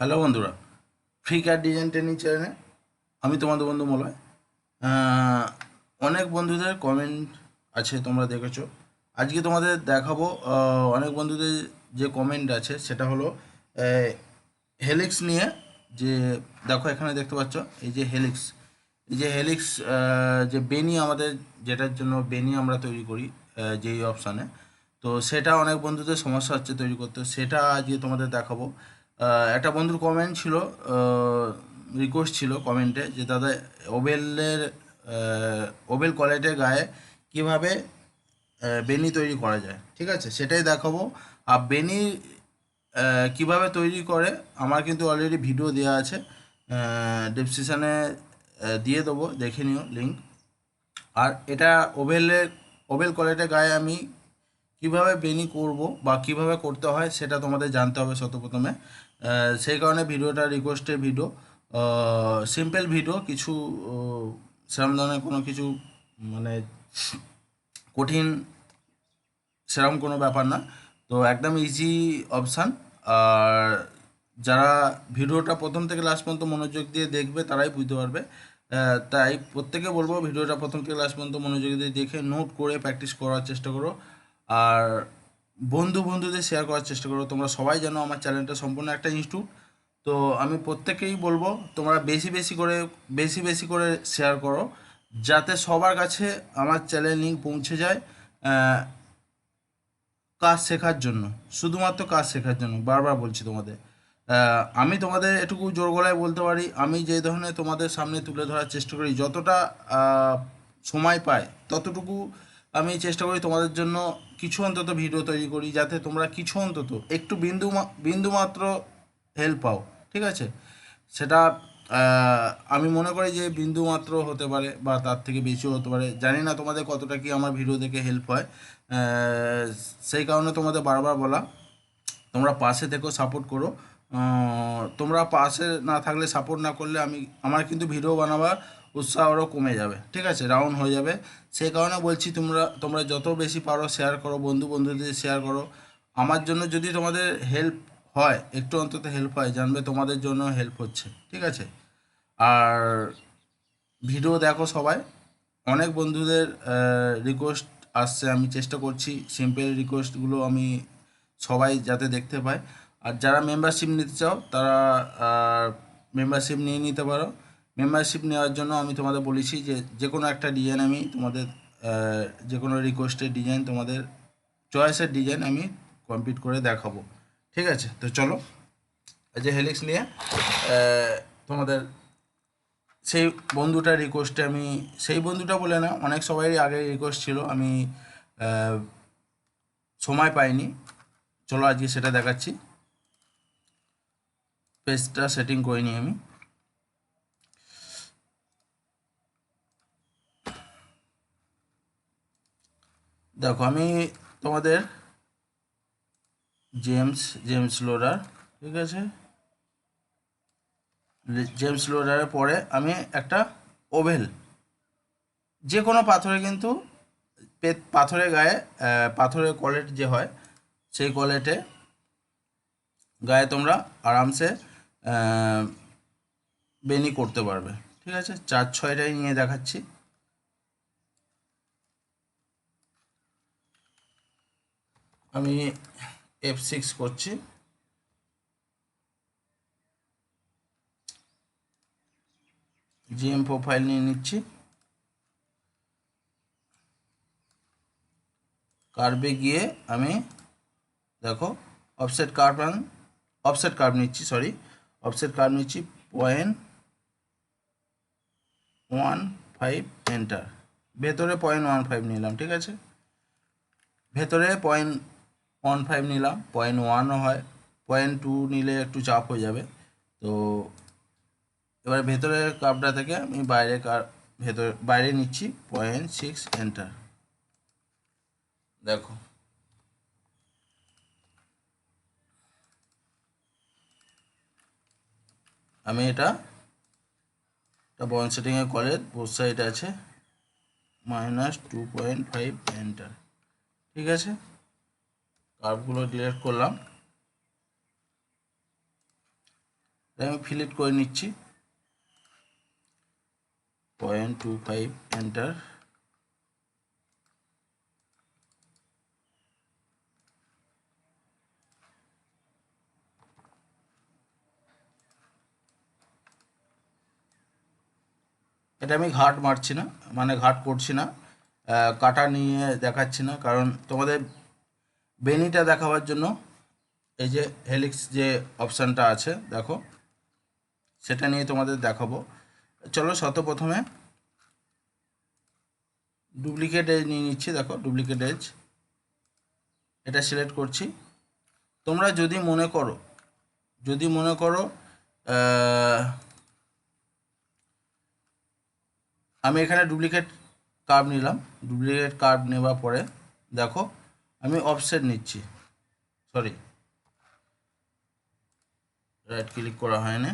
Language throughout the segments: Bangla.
হ্যালো বন্ধুরা ফ্রি কার ডিজাইন ট্রেনিং চ্যানেলে আমি তোমাদের বন্ধু মলয়। অনেক বন্ধুদের কমেন্ট আছে, তোমরা দেখেছ। আজকে তোমাদের দেখাবো অনেক বন্ধুদের যে কমেন্ট আছে, সেটা হলো হেলিক্স নিয়ে যে, দেখো এখানে দেখতে পাচ্ছ, এই যে হেলিক্স এই যে হেলিক্স যে বেনি আমাদের, যেটার জন্য বেনি আমরা তৈরি করি যেই অপশানে তো সেটা অনেক বন্ধুদের সমস্যা হচ্ছে তৈরি করতে। সেটা আজকে তোমাদের দেখাবো। একটা বন্ধুর কমেন্ট ছিল রিকোয়েস্ট ছিল কমেন্টে যে দাদা ওবেলের আহ, ওবেল কোয়ালিটির গায়ে কীভাবে বেনি তৈরি করা যায়? ঠিক আছে? সেটাই দেখাবো। আর বেনি কীভাবে তৈরি করে আমার কিন্তু অলরেডি ভিডিও দেওয়া আছে। ডিসক্রিপশানে দিয়ে দেবো দেখে নিও লিঙ্ক আর এটা ওভেলের ওভেল কোয়ালিটির গায়ে আমি কীভাবে বেনি করব বা কীভাবে করতে হয় সেটা তোমাদের জানতে হবে আহ, সেই কারণে ভিডিওটা রিকোয়েস্টের ভিডিও সিম্পল ভিডিও কিছু আহ, সেরকম ধরনের কোনো কিছু মানে কঠিন সেরকম কোনো ব্যাপার না। তো একদম ইজি অপশান আর যারা ভিডিওটা প্রথম থেকে লাস্ট পর্যন্ত মনোযোগ দিয়ে দেখবে তারাই বুঝতে পারবে। তাই প্রত্যেকে বলব ভিডিওটা প্রথম থেকে লাস্ট পর্যন্ত মনোযোগ দিয়ে দেখে নোট করে প্র্যাকটিস করার চেষ্টা করো। আর বন্ধু বন্ধুদের শেয়ার করার চেষ্টা করো। তোমরা সবাই জানো আমার চ্যানেলটা সম্পূর্ণ একটা ইনস্টিটিউট তো আমি প্রত্যেকেই বলব, তোমরা বেশি বেশি করে, বেশি বেশি করে শেয়ার করো, যাতে সবার কাছে আমার চ্যানেল লিঙ্ক পৌঁছে যায় কাজ শেখার জন্য। শুধুমাত্র কাজ শেখার জন্য, বারবার বলছি তোমাদের। আমি তোমাদের এটুকু জোর গলায় বলতে পারি, আমি যে ধরনের তোমাদের সামনে তুলে ধরার চেষ্টা করি, যতটা সময় পাই ততটুকু আমি চেষ্টা করি তোমাদের জন্য কিছু অন্তত ভিডিও তৈরি করি যাতে তোমরা কিছু অন্তত একটু বিন্দু মা- বিন্দু মাত্র হেল্প পাও, ঠিক আছে? সেটা আমি মনে করি যে বিন্দু মাত্র হতে পারে বা তার থেকে বেশিও হতে পারে। জানি না তোমাদের কতটা কি আমার ভিডিও দেখে হেল্প হয়। সেই কারণে তোমাদের বারবার বলা, তোমরা পাশে থেকেও সাপোর্ট করো। তোমরা পাশে না থাকলে সাপোর্ট না করলে আমি, আমার কিন্তু ভিডিও বানাবার উৎসাহ আরও কমে যাবে, ঠিক আছে? রাউন্ড হয়ে যাবে। সেই কারণে বলছি তোমরা তোমরা যত বেশি পারো শেয়ার করো, বন্ধু বন্ধুদের শেয়ার করো। আমার জন্য যদি তোমাদের হেল্প হয়, একটু অন্তত হেল্প হয়, জানবে তোমাদের জন্য হেল্প হচ্ছে, ঠিক আছে? আর ভিডিও দেখো সবাই। অনেক বন্ধুদের রিকোয়েস্ট আসছে, আমি চেষ্টা করছি সিম্পল রিকোয়েস্টগুলো আমি সবাই যাতে দেখতে পায়। আর যারা মেম্বারশিপ নিতে চাও, তারা মেম্বারশিপ নিয়ে নিতে পারো। মেম্বারশিপ নেওয়ার জন্য আমি তোমাদের বলেছি যে যে কোনো একটা ডিজাইন আমি তোমাদের যে কোনো রিকোয়েস্টের ডিজাইন তোমাদের চয়েসের ডিজাইন আমি কমপ্লিট করে দেখাবো। ঠিক আছে? তো চলো যে হেলিক্স নিয়ে তোমাদের সেই বন্ধুটার রিকোয়েস্টে আমি, সেই বন্ধুটা বলে না, অনেক সবারই আগে রিকোয়েস্ট ছিল, আমি সময় পাইনি। চলো আজকে সেটা দেখাচ্ছি। পেজটা সেটিং করিনি আমি। দেখো, আমি তোমাদের জেমস জেমস লোডার ঠিক আছে? জেমস লোডারের পরে আমি একটা ওভেল যে কোনো পাথরে কিন্তু পাথরের গায়ে পাথরের কলেট যে হয়, সেই কলেটে গায়ে তোমরা আরামসে বেনি করতে পারবে। ঠিক আছে? চার ছয়টাই নিয়ে দেখাচ্ছি। আমি এফ সিক্স করছি। জিএম প্রোফাইল নিয়ে নিচ্ছি। কার্ভে গিয়ে আমি দেখো অফসেট কার্ভ অফসেট কার্ভ নিচ্ছি সরি অফসেট কার্ভ নিচ্ছি পয়েন্ট ওয়ান ফাইভ এন্টার ভেতরে পয়েন্ট ওয়ান ফাইভ নিলাম, ঠিক আছে? ভেতরে পয়েন্ট ওয়ান ফাইভ নিলাম পয়েন্ট ওয়ানও হয় পয়েন্ট টু নিলে একটু চাপ হয়ে যাবে। তো এবার ভেতরের কাপটা থেকে আমি বাইরে কার ভেতরে, বাইরে নিচ্ছি পয়েন্ট সিক্স এন্টার দেখো। আমি এটা এটা বন সেটিংয়ে কলেজ বোথ সাইড আছে minus two point five enter ঠিক আছে? কার্ভগুলো ডিলিট করলাম। আমি ফিলিট করে নিচ্ছি। পয়েন্ট টু ফাইভ এন্টার এটা আমি ঘাট মারছি না মানে ঘাট করছি না। কাটা নিয়ে দেখাচ্ছি না, কারণ তোমাদের বেনিটা দেখাবার জন্য এই যে হেলিক্স যে অপশানটা আছে, দেখো। সেটা নিয়ে তোমাদের দেখাবো। চলো শত প্রথমে ডুপ্লিকেট এজ নিয়ে নিচ্ছি, দেখো, ডুপ্লিকেট এজ। এটা সিলেক্ট করছি। তোমরা যদি মনে করো, যদি মনে করো আমি এখানে ডুপ্লিকেট কার্ভ নিলাম। ডুপ্লিকেট কার্ভ নেওয়ার পরে, দেখো আমি অফসেট নিচ্ছি। সরি রাইট ক্লিক করা হয় না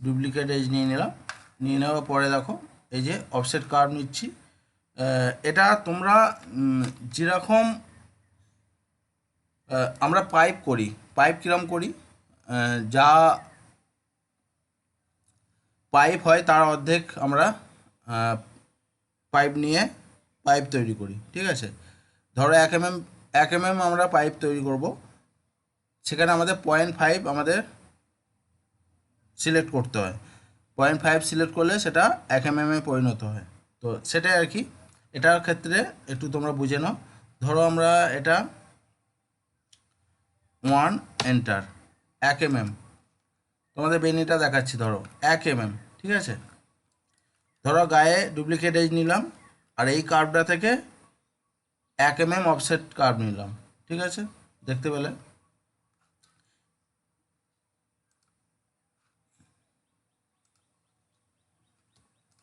ডুপ্লিকেট এজ নিয়ে নিলাম। নিয়ে নেওয়ার পরে দেখো, এই যে অফসেট কার্ভ নিচ্ছি। এটা তোমরা যেরকম আমরা পাইপ করি পাইপ কিরম করি? যা পাইপ হয় তার অর্ধেক আমরা পাইপ নিয়ে পাইপ তৈরি করি, ঠিক আছে? ধরো এক এম এম এক এম এম আমরা পাইপ তৈরি করব। সেখানে আমাদের পয়েন্ট ফাইভ আমাদের সিলেক্ট করতে হয়। পয়েন্ট ফাইভ সিলেক্ট করলে সেটা এক এম এমে পরিণত হয়। তো সেটাই আর কি। এটার ক্ষেত্রে একটু তোমরা বুঝে নাও। ধরো আমরা এটা ওয়ান এন্টার এক এম এম তোমাদের বেনিটা দেখাচ্ছি, ধরো এক এম এম ঠিক আছে? ধরো গায়ে ডুপ্লিকেট এজ নিলাম, আর এই কার্ভটা থেকে এক এম এম অফসেট কার্ভ নিলাম, ঠিক আছে? দেখতে পেলে?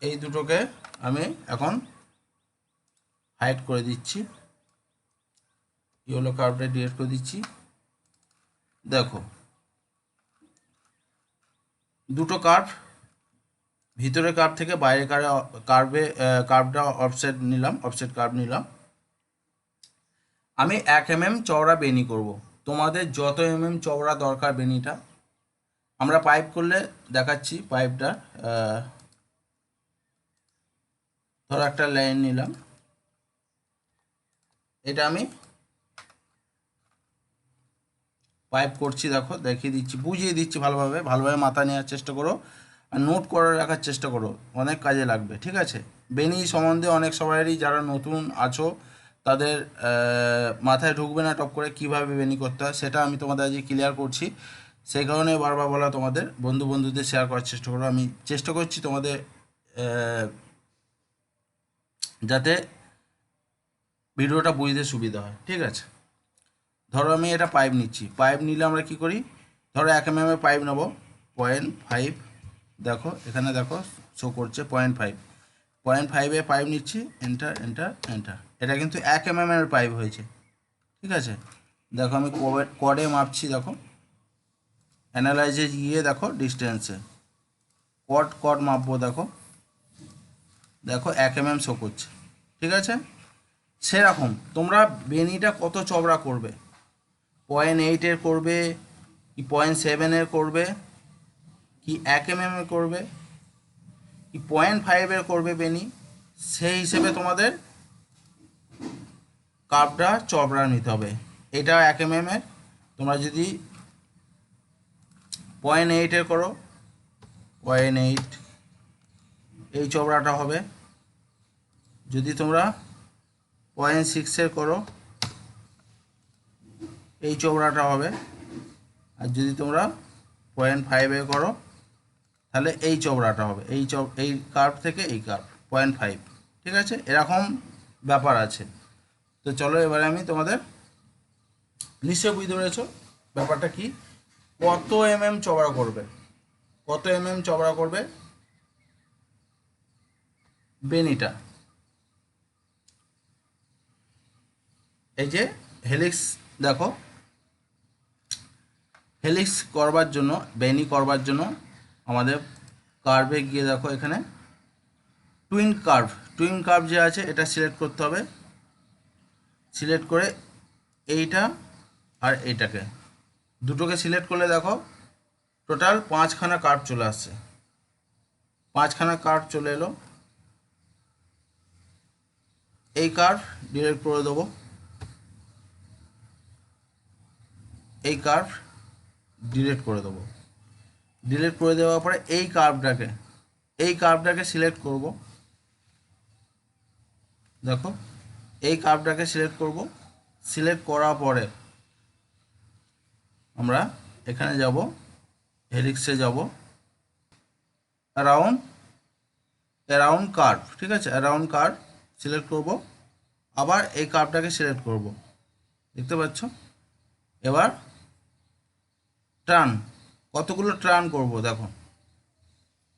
এই দুটোকে আমি এখন হাইড করে দিচ্ছি। ইয়েলো কার্ভটা ডিলিট করে দিচ্ছি। দেখো, দুটো কার্ভ ভিতরে কার্ভ থেকে বাইরে কার্ভে কার্ভটা অফসেট নিলাম অফসেট কার্ভ নিলাম। আমি এক এম এম চওড়া বেনি করব। তোমাদের যত এম এম চওড়া দরকার বেনিটা আমরা পাইপ করলে দেখাচ্ছি পাইপটা ধরো একটা লাইন নিলাম। এটা আমি পাইপ করছি, দেখো, দেখিয়ে দিচ্ছি, বুঝিয়ে দিচ্ছি ভালোভাবে ভালোভাবে মাথা নেওয়ার চেষ্টা করো, আর নোট করে রাখার চেষ্টা করো, অনেক কাজে লাগবে, ঠিক আছে? বেনি সম্বন্ধে অনেক সবাইয়েরই যারা নতুন আছো তাদের মাথায় ঢুকবে না টপ করে কীভাবে বেনি করতে হয়, সেটা আমি তোমাদের আজকে ক্লিয়ার করছি। সেই কারণে বারবার বলা তোমাদের, বন্ধু বন্ধুদের শেয়ার করার চেষ্টা করো। আমি চেষ্টা করছি তোমাদের যাতে ভিডিওটা বুঝতে সুবিধা হয়, ঠিক আছে? ধরো আমি এটা পাইপ নিচ্ছি। পাইপ নিলে আমরা কি করি? ধরো এক এম এম পাইপ নেব। পয়েন্ট ফাইভ দেখো, এখানে দেখো শো করছে পয়েন্ট ফাইভ পয়েন্ট ফাইভে পাইপ নিচ্ছি এন্টার এন্টার এন্টার এটা কিন্তু এক এম এর পাইপ হয়েছে। ঠিক আছে? দেখো আমি কডে মাপছি দেখো। অ্যানালাইজে গিয়ে দেখো ডিস্টেন্সে কট কট মাপবো দেখো। দেখো এক এম এম শো করছে। ঠিক আছে? সেরকম। তোমরা বেনিটা কত চবড়া করবে? পয়েন্ট এইটের করবে কি পয়েন্ট সেভেনের করবে? কি এক এম এর করবে? কি পয়েন্ট ফাইভের করবে বেনি? সেই হিসেবে তোমাদের কাপটা চওড়া নিতে হবে। এটা এক এম এর। তোমরা যদি পয়েন্ট এইটের করো পয়েন্ট এইট এই চওড়াটা হবে। যদি তোমরা পয়েন্ট সিক্সের করো, এই চওড়াটা হবে। আর যদি তোমরা পয়েন্ট ফাইভে করো, তাহলে এই চওড়াটা হবে। এই চৌ এই কার্ভ থেকে এই কার্ভ পয়েন্ট ফাইভ ঠিক আছে? এরকম ব্যাপার আছে। তো চলো এবারে আমি তোমাদের নিশ্চয় বুঝতে পেরেছ ব্যাপারটা কি? কত এম এম চবড়া করবে? কত এম এম চবড়া করবে? বেনিটা। এই যে হেলিক্স দেখো। হেলিক্স করবার জন্য, বেনি করবার জন্য আমাদের কার্ভে গিয়ে দেখো এখানে। টুইন কার্ভ টুইন কার্ভ যে আছে, এটা সিলেক্ট করতে হবে। সিলেক্ট করে এইটা আর এইটাকে। দুটোকে সিলেক্ট করলে দেখো, টোটাল পাঁচখানা কার্ড চলে আসছে। পাঁচখানা কার্ড চলে এলো। এই কার্ড ডিলিট করে দেবো। এই কার্ভ ডিলিট করে দেবো। ডিলিট করে দেওয়ার পরে এই কার্ভটাকে এই কার্ভটাকে সিলেক্ট করব। দেখো এই কার্ভটাকে সিলেক্ট করব। সিলেক্ট করার পরে আমরা এখানে যাব হেলিক্সে যাব। অ্যারাউন্ড অ্যারাউন্ড কার্ভ ঠিক আছে? অ্যারাউন্ড কার্ভ সিলেক্ট করব। আবার এই কার্ভটাকে সিলেক্ট করব। দেখতে পাচ্ছ? এবার টার্ন কতগুলো টার্ন করব দেখো।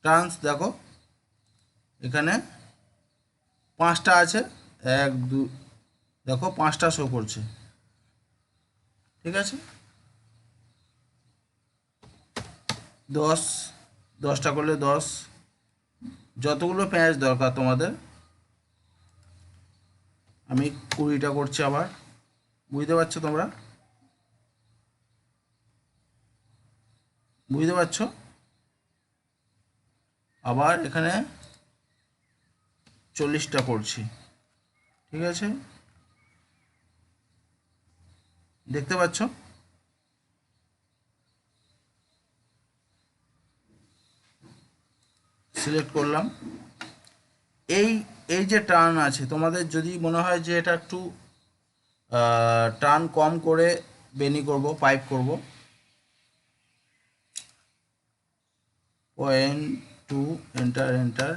টার্নস দেখো, এখানে পাঁচটা আছে। এক, দু, দেখো পাঁচটা শো করছে। ঠিক আছে? দশ, দশটা করলে দশ। যতগুলো পেঁয়াজ দরকার তোমাদের। আমি কুড়িটা করছি আবার। বুঝতে পারছ তোমরা? বুঝতে পারছ? আবার এখানে চল্লিশটা করছি। ঠিক আছে? দেখতে পাচ্ছ? সিলেক্ট করলাম। এই এই যে টার্ন আছে, তোমাদের যদি মনে হয় যে এটা একটু টার্ন কম করে বেনি করব পাইপ করব। পয়েন্ট টু এন্টার এন্টার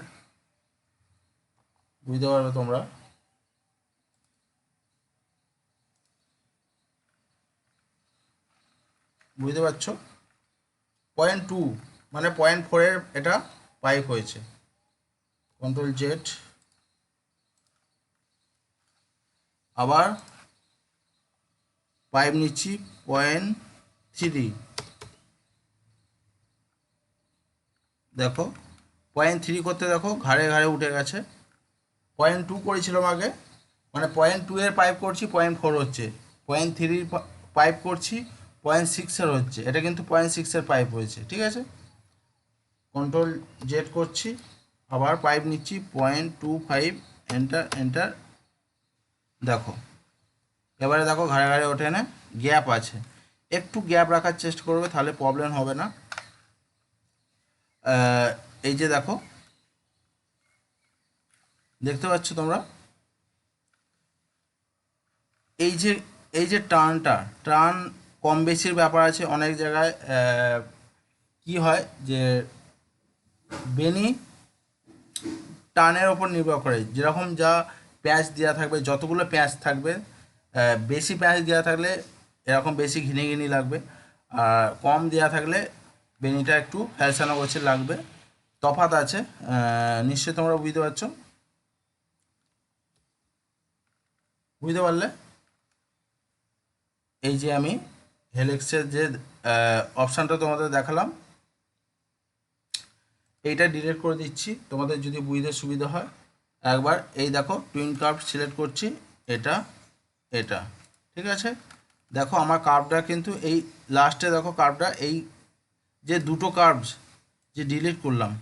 বুঝতে পারবে তোমরা? বুঝতে পারছ? পয়েন্ট টু মানে পয়েন্ট ফোরের এটা পাইপ হয়েছে। কন্ট্রোল জেড আবার পাইপ নিচ্ছি পয়েন্ট থ্রি দেখো পয়েন্ট থ্রি করতে দেখো, ঘাড়ে ঘাড়ে উঠে গেছে। পয়েন্ট টু করেছিলাম আগে। মানে পয়েন্ট টু এর পাইপ করছি পয়েন্ট ফোর হচ্ছে। পয়েন্ট থ্রির পাইপ করছি পয়েন্ট সিক্সের হচ্ছে। এটা কিন্তু পয়েন্ট সিক্সের পাইপ হয়েছে, ঠিক আছে? কন্ট্রোল জেড করছি, আবার পাইপ নিচ্ছি point two five enter enter দেখো। এবারে দেখো ঘাড়ে ঘাড়ে ওঠে না গ্যাপ আছে। একটু গ্যাপ রাখার চেষ্টা করবে, তাহলে প্রবলেম হবে না। এই যে দেখো, দেখতে পাচ্ছ তোমরা? এই যে এই যে টার্নটা টার্ন কম বেশির ব্যাপার আছে, অনেক জায়গায় কি হয় যে বেনি টানের ওপর নির্ভর করে। যেরকম যা প্যাঁচ দেওয়া থাকবে, যতগুলো প্যাঁচ থাকবে বেশি প্যাঁচ দেওয়া থাকলে এরকম বেশি ঘিনে ঘিনি লাগবে। আর কম দেওয়া থাকলে বেনিটা একটু ফ্যালসানো গোছের লাগবে। তফাৎ আছে নিশ্চয়ই তোমরা বুঝতে পারছ? বুঝতে পারলে? এই যে আমি হেলেক্সের যে অপশানটা তোমাদের দেখালাম, এইটা ডিলিট করে দিচ্ছি। তোমাদের যদি বুঝতে সুবিধা হয়, একবার এই দেখো টুইন কার্ভ সিলেক্ট করছি, এটা এটা, ঠিক আছে? দেখো, আমার কার্ভটা কিন্তু এই লাস্টে দেখো কার্ভটা এই যে দুটো কার্ভস যে ডিলিট করলাম,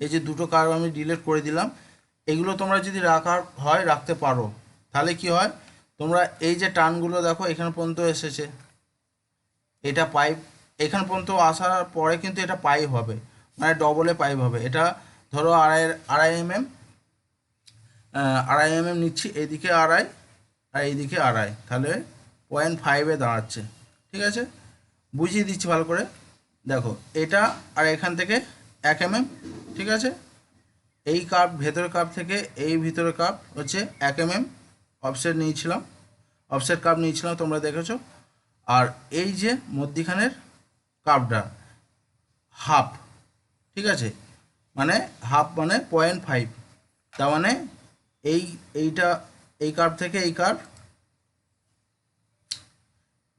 এই যে দুটো কার্ভ আমি ডিলিট করে দিলাম, এগুলো তোমরা যদি রাখার হয়, রাখতে পারো। তাহলে কি হয়, তোমরা এই যে টানগুলো দেখো, এখানে পর্যন্ত এসেছে। এটা পাইপ, এখান পর্যন্ত আসার পরে কিন্তু এটা পাইপ হবে মানে ডবলে পাইপ হবে। এটা ধরো আড়াই আড়াই এম এম আড়াই এম এম নিচ্ছি, এদিকে আড়াই আর এইদিকে আড়াই। তাহলে পয়েন্ট ফাইভে দাঁড়াচ্ছে, ঠিক আছে? বুঝিয়ে দিচ্ছি ভালো করে। দেখো, এটা আর এখান থেকে এক এম এম ঠিক আছে? এই কাপ ভেতরের কাপ থেকে এই ভিতরের কাপ হচ্ছে এক এম এম অফসেট নিয়েছিলাম অফসেট কাপ নিয়েছিলাম, তোমরা দেখেছ। আর এই যে মধ্যিখানের কাপটা হাফ ঠিক আছে? মানে হাফ মানে পয়েন্ট ফাইভ তার মানে এই, এইটা, এই কার্ভ থেকে এই কার্ভ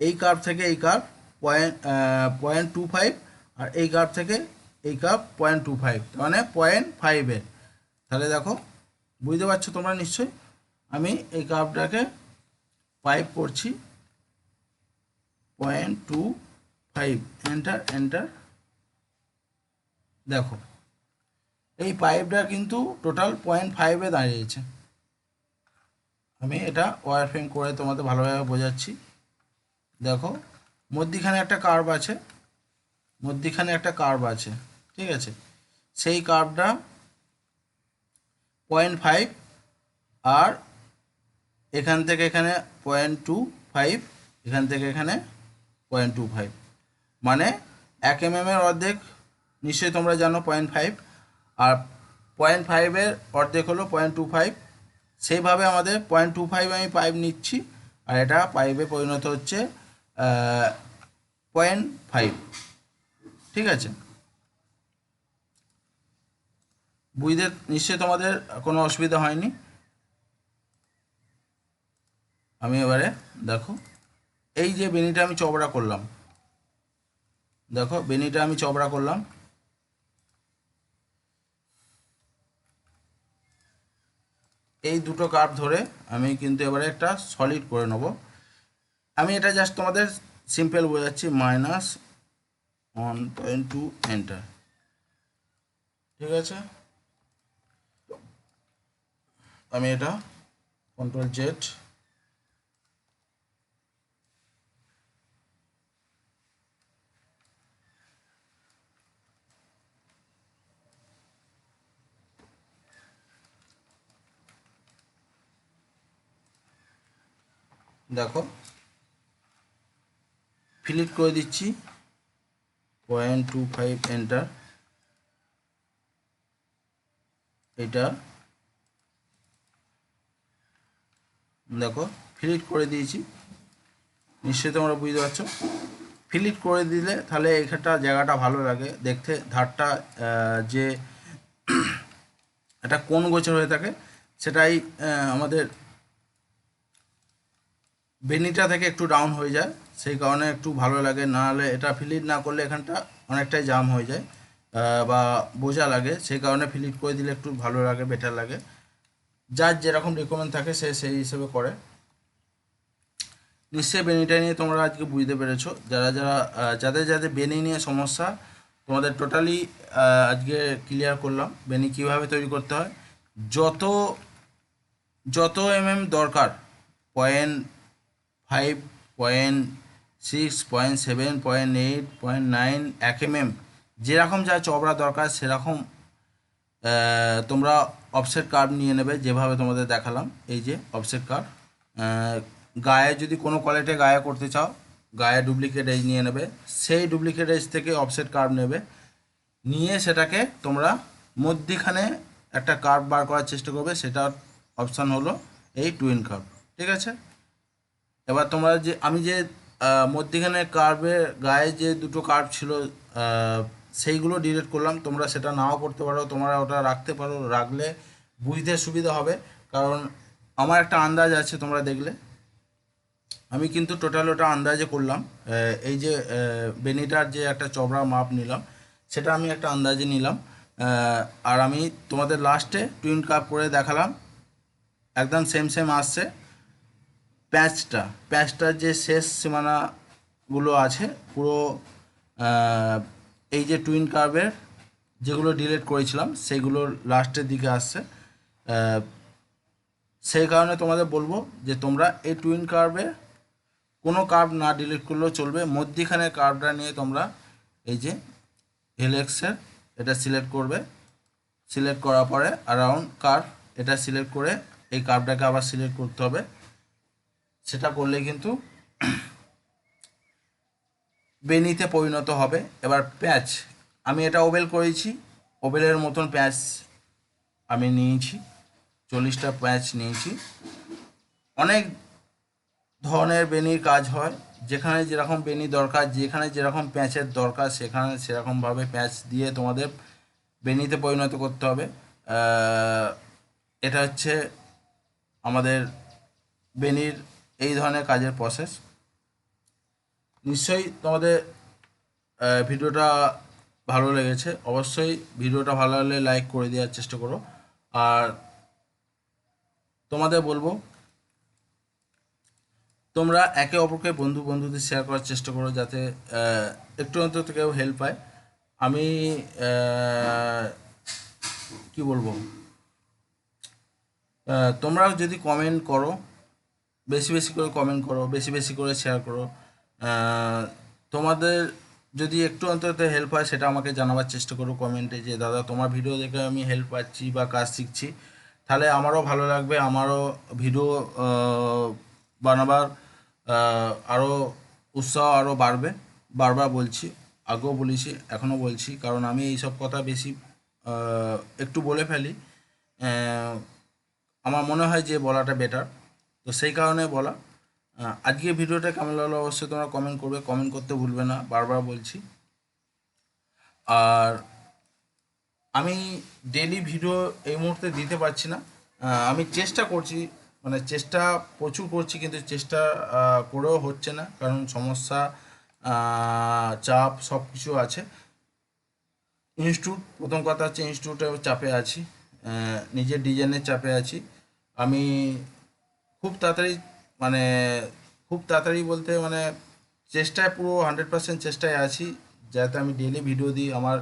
এই কার্ভ থেকে এই curve point point two five আর এই কার্ভ থেকে এই কার্ভ পয়েন্ট টু ফাইভ তার মানে পয়েন্ট ফাইভে তাহলে দেখো, বুঝতে পারছ তোমরা নিশ্চয়ই? আমি এই কার্ভটাকে পাইপ করছি। Point two five. Enter enter দেখো, এই পাইপটা কিন্তু টোটাল পয়েন্ট ফাইভে দাঁড়িয়েছে। আমি এটা ওয়ার ফ্রেম করে তোমাদের ভালোভাবে বোঝাচ্ছি। দেখো, মধ্যিখানে একটা কার্ভ আছে। মধ্যিখানে একটা কার্ভ আছে। ঠিক আছে? সেই কার্ভটা পয়েন্ট ফাইভ আর এখান থেকে এখানে পয়েন্ট টু ফাইভ এখান থেকে এখানে পয়েন্ট টু ফাইভ মানে এক এম এর অর্ধেক, নিশ্চয়ই তোমরা জানো পয়েন্ট ফাইভ আর পয়েন্ট ফাইভের অর্ধেক হলো পয়েন্ট টু ফাইভ সেইভাবে আমাদের পয়েন্ট টু ফাইভ আমি পাইপ নিচ্ছি, আর এটা পাইপে পরিণত হচ্ছে পয়েন্ট ফাইভ ঠিক আছে? বুঝতে, নিশ্চয়ই তোমাদের কোনো অসুবিধা হয়নি? আমি এবারে দেখো। এই যে বেনিটা আমি চবড়া করলাম, দেখো বেনিটা আমি চবড়া করলাম। এই দুটো কাপ ধরে আমি কিন্তু এবারে একটা সলিড করে নেব। আমি এটা জাস্ট তোমাদের সিম্পল বোঝাচ্ছি minus one point two enter ঠিক আছে? আমি এটা কন্ট্রোল জেড দেখো। ফিলিট করে দিচ্ছি। পয়েন্ট টু ফাইভ এন্টার এটা। দেখো ফিলিট করে দিয়েছি। নিশ্চয়ই তোমরা বুঝতে পারছ। ফিলিট করে দিলে তাহলে এইখানটা জায়গাটা ভালো লাগে। দেখতে ধারটা যে একটা কোন গোচর হয়ে থাকে, সেটাই আমাদের বেনিটা থেকে একটু ডাউন হয়ে যায়, সেই কারণে একটু ভালো লাগে। না হলে এটা ফিলিট না করলে এখানটা অনেকটাই জাম হয়ে যায় বা বোঝা লাগে। সেই কারণে ফিলিট করে দিলে একটু ভালো লাগে বেটার লাগে। যার যেরকম রিকমেন্ড থাকে, সে সেই হিসেবে করে। নিশ্চয়ই বেনিটা নিয়ে তোমরা আজকে বুঝতে পেরেছ। যারা যারা যাদের যাদের বেনি নিয়ে সমস্যা, তোমাদের টোটালি আজকে ক্লিয়ার করলাম বেনি কীভাবে তৈরি করতে হয়। যত যত এম দরকার point five point six point seven point eight point nine এক এমএম যেরকম যা চবড়া দরকার, সেরকম তোমরা অফসেট কার্ড নিয়ে নেবে, যেভাবে তোমাদের দেখালাম। এই যে অফসেট কার্ড গায়ে যদি কোনো কোয়ালিটি গায়ে করতে চাও, গায়ে ডুপ্লিকেট এজ নিয়ে নেবে। সেই ডুপ্লিকেট এজ থেকে অফসেট কার্ড নেবে। নিয়ে সেটাকে তোমরা মধ্যিখানে একটা কার্ভ বার করার চেষ্টা করবে। সেটার অপশান হলো এই টুইন কার্ভ ঠিক আছে? এবার তোমরা যে, আমি যে মধ্যিখানে কার্ভের গায়ে যে দুটো কার্ভ ছিল সেইগুলো ডিলিট করলাম। তোমরা সেটা নাও করতে পারো, তোমরা ওটা রাখতে পারো, রাখলে বুঝতে সুবিধা হবে। কারণ আমার একটা আন্দাজ আছে তোমরা দেখলে। আমি কিন্তু টোটাল ওটা আন্দাজে করলাম। এই যে বেনিটার যে একটা চবড়া মাপ নিলাম, সেটা আমি একটা আন্দাজে নিলাম। আর আমি তোমাদের লাস্টে টুইন কাপ করে দেখালাম। একদম সেম সেম আসছে। প্যাচটা, প্যাচটার যে শেষ সীমানাগুলো আছে, পুরো এই যে টুইন কার্ভের যেগুলো ডিলিট করেছিলাম, সেগুলো লাস্টের দিকে আসছে। সেই কারণে তোমাদের বলব যে তোমরা এই টুইন কার্ভে কোনো কার্ভ না ডিলিট করলেও চলবে। মধ্যিখানে কার্ভটা নিয়ে তোমরা এই যে এলএক্সের এটা সিলেক্ট করবে। সিলেক্ট করার পরে অ্যারাউন্ড কার্ভ এটা সিলেক্ট করে এই কার্ভটাকে আবার সিলেক্ট করতে হবে। সেটা করলে কিন্তু বেনিতে পরিণত হবে। এবার প্যাচ, আমি এটা ওবেল করেছি ওবেলের মতন প্যাচ আমি নিয়েছি, চল্লিশটা প্যাচ নিয়েছি। অনেক ধরনের বেনির কাজ হয়, যেখানে যেরকম বেনি দরকার, যেখানে যেরকম প্যাঁচের দরকার, সেখানে সেরকমভাবে প্যাঁচ দিয়ে তোমাদের বেনিতে পরিণত করতে হবে। এটা হচ্ছে আমাদের বেনির এই ধরনের কাজের প্রসেস নিশ্চয়ই তোমাদের ভিডিওটা ভালো লেগেছে। অবশ্যই ভিডিওটা ভালো লাগলে লাইক করে দেওয়ার চেষ্টা করো। আর তোমাদের বলব তোমরা একে অপরকে বন্ধু বন্ধুদের শেয়ার করার চেষ্টা করো যাতে একটু অন্তত কেউ হেল্প পায়। আমি কি বলব? আহ, তোমরাও যদি কমেন্ট করো বেশি বেশি করে কমেন্ট করো, বেশি বেশি করে শেয়ার করো। তোমাদের যদি একটু অন্তত হেল্প হয়, সেটা আমাকে জানাবার চেষ্টা করো কমেন্টে যে, দাদা, তোমার ভিডিও দেখে আমি হেল্প পাচ্ছি বা কাজ শিখছি। তাহলে আমারও ভালো লাগবে, আমারও ভিডিও বানাবার আরও উৎসাহ আরও বাড়বে। বারবার বলছি, আগেও বলেছি, এখনও বলছি, কারণ আমি এইসব কথা বেশি একটু বলে ফেলি। আমার মনে হয় যে বলাটা বেটার তো সেই কারণে বলা আজকে ভিডিওটা কেমন লাগল অবশ্যই তোমরা কমেন্ট করবে কমেন্ট করতে ভুলবে না, বারবার বলছি। আর আমি ডেলি ভিডিও এই মুহূর্তে দিতে পারছি না আমি চেষ্টা করছি মানে চেষ্টা প্রচুর করছি কিন্তু চেষ্টা করেও হচ্ছে না, কারণ সমস্যা চাপ সব কিছু আছে। ইনস্টিটিউট প্রথম কথা হচ্ছে ইনস্টিটিউটে চাপে আছি নিজের ডিজাইনের চাপে আছি। আমি খুব তাড়াতাড়ি মানে খুব তাড়াতাড়ি বলতে মানে চেষ্টায় পুরো হান্ড্রেড পার্সেন্ট চেষ্টায় আছি, যাতে আমি ডেলি ভিডিও দিই। আমার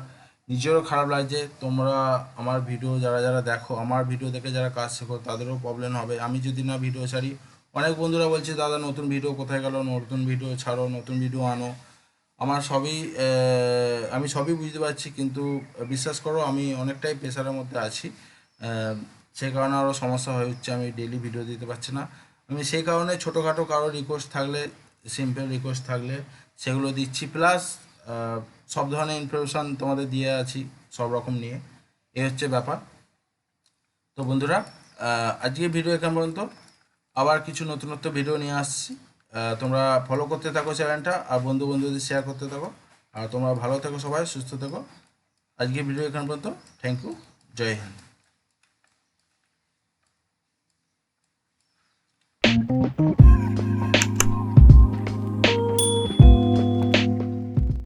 নিজেরও খারাপ লাগছে, তোমরা আমার ভিডিও যারা যারা দেখো, আমার ভিডিও দেখে যারা কাজ শেখো, তাদেরও প্রবলেম হবে। আমি যদি না ভিডিও ছাড়ি, অনেক বন্ধুরা বলছে, দাদা, নতুন ভিডিও কোথায় গেল? নতুন ভিডিও ছাড়ো, নতুন ভিডিও আনো। আমার সবই আমি সবই বুঝতে পারছি, কিন্তু বিশ্বাস করো, আমি অনেকটাই প্রেশারের মধ্যে আছি। সেই কারণে আরও সমস্যা হয়ে, হচ্ছে আমি ডেলি ভিডিও দিতে পারছি না। আমি সেই কারণে ছোটোখাটো কারও রিকোয়েস্ট থাকলে সিম্পল রিকোয়েস্ট থাকলে সেগুলো দিচ্ছি। প্লাস সব ধরনের ইনফরমেশান তোমাদের দিয়ে আছি, সব রকম নিয়ে। এই হচ্ছে ব্যাপার। তো বন্ধুরা আজকে ভিডিও এখান পর্যন্ত। আবার কিছু নতুনত্ব ভিডিও নিয়ে আসছি। তোমরা ফলো করতে থাকো চ্যানেলটা আর বন্ধু বন্ধুদের শেয়ার করতে থাকো। আর তোমরা ভালো থেকো সবাই, সুস্থ থেকো। আজকে ভিডিও এখান পর্যন্ত। Thank you Jai Hind. Thank you.